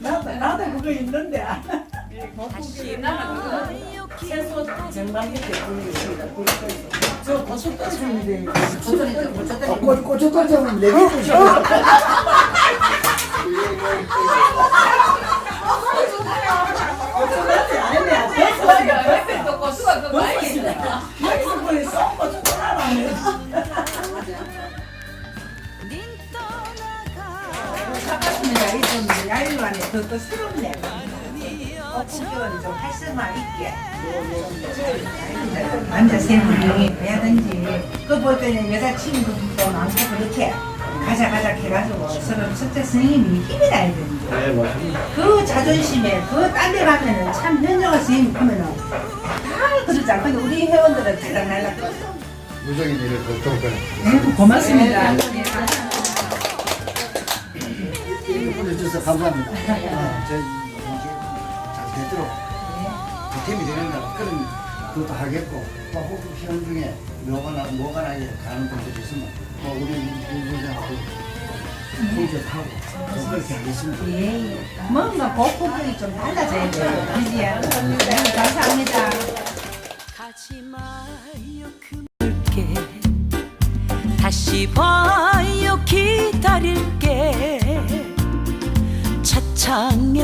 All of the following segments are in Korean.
나도, 나도 그거 있는데. 다시 나는 그거 채소 정말 밑에 보이겠습니다. 저 고춧가루 주면 되니까. 고춧가루 고춧가루 주면 내게 주시오. 사갔습니다. 야일만에 더더 새롭네. 꽃구경은 좀 활성화 있게. 남자 세 분이 해야든지 그볼 때는 여자친구도 많고 그렇게 가자 가자 해가지고 서로 첫째 선생님이 힘이 나야 되는데 네그 자존심에 그딴데 가면은 참 현정아 선생님 하면은 다 그러잖아. 근데 우리 회원들은 달랑달랑 무적인 일을 돕도록 하는 네, 고맙습니다. 이걸 보내주셔서 감사합니다 어, 저희 잘 되도록 보탬이 되는 날 그런 것도 하겠고 또 혹시 시간 중에 뭐가 나 뭐가 나게 가는 분들이 있으면 뭐 우리 윤선생하고 공격하고 또 그렇게 하겠습니다 예, 예. 뭔가 복복이 좀 달라져야 돼요. 그지야. 네, 감사합니다. 가지 마요 그물게 다시 봐요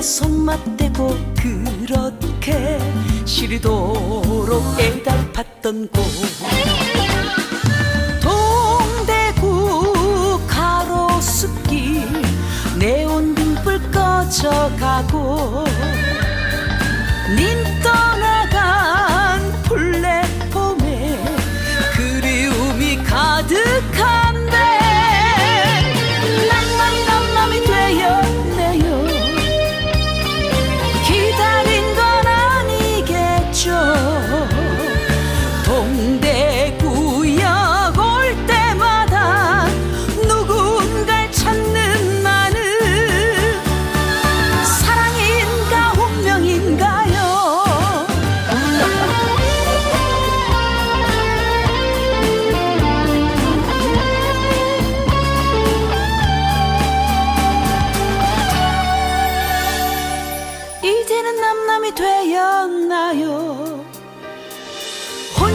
차창에 손맛 대고 그렇게 시리도록 애달팠던 곳. 동대구 가로수길 네온 등불 꺼져가고 님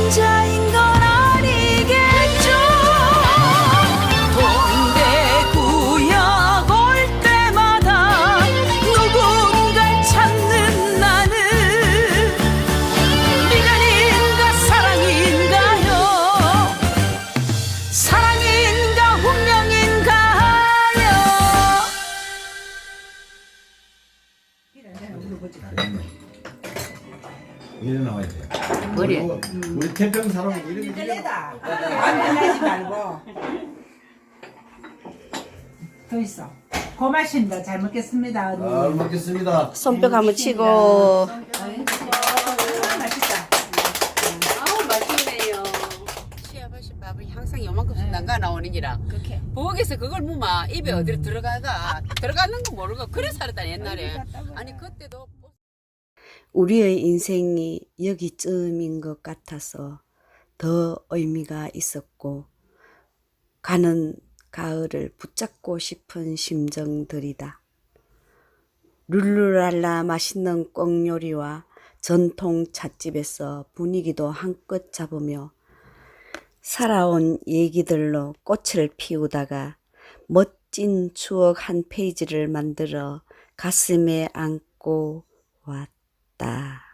혼자인 건 아니겠죠? 동대구역 올 때마다 누군가를 찾는 나는 미련인가 사랑인가요? 사랑인가 운명인가요? 이래 나와야 돼 머리에. 우리 태평 사람은 이렇게 내다. 안 내지 말고. 더 있어. 고맙습니다. 잘 먹겠습니다. 잘 언니. 먹겠습니다 손뼉 한번 치고 맛있다. 아우 맛있네요. 취합하신 밥을 항상 요만큼씩 남가 나오는 기라. 부엌에서 그걸 무마 입에 어디로 들어가가 들어가는 거 모르고 그래 살았다 옛날에. 아니 그때도 우리의 인생이 여기쯤인 것 같아서 더 의미가 있었고 가는 가을을 붙잡고 싶은 심정들이다. 룰루랄라 맛있는 꽁 요리와 전통 찻집에서 분위기도 한껏 잡으며 살아온 얘기들로 꽃을 피우다가 멋진 추억 한 페이지를 만들어 가슴에 안고 왔 다.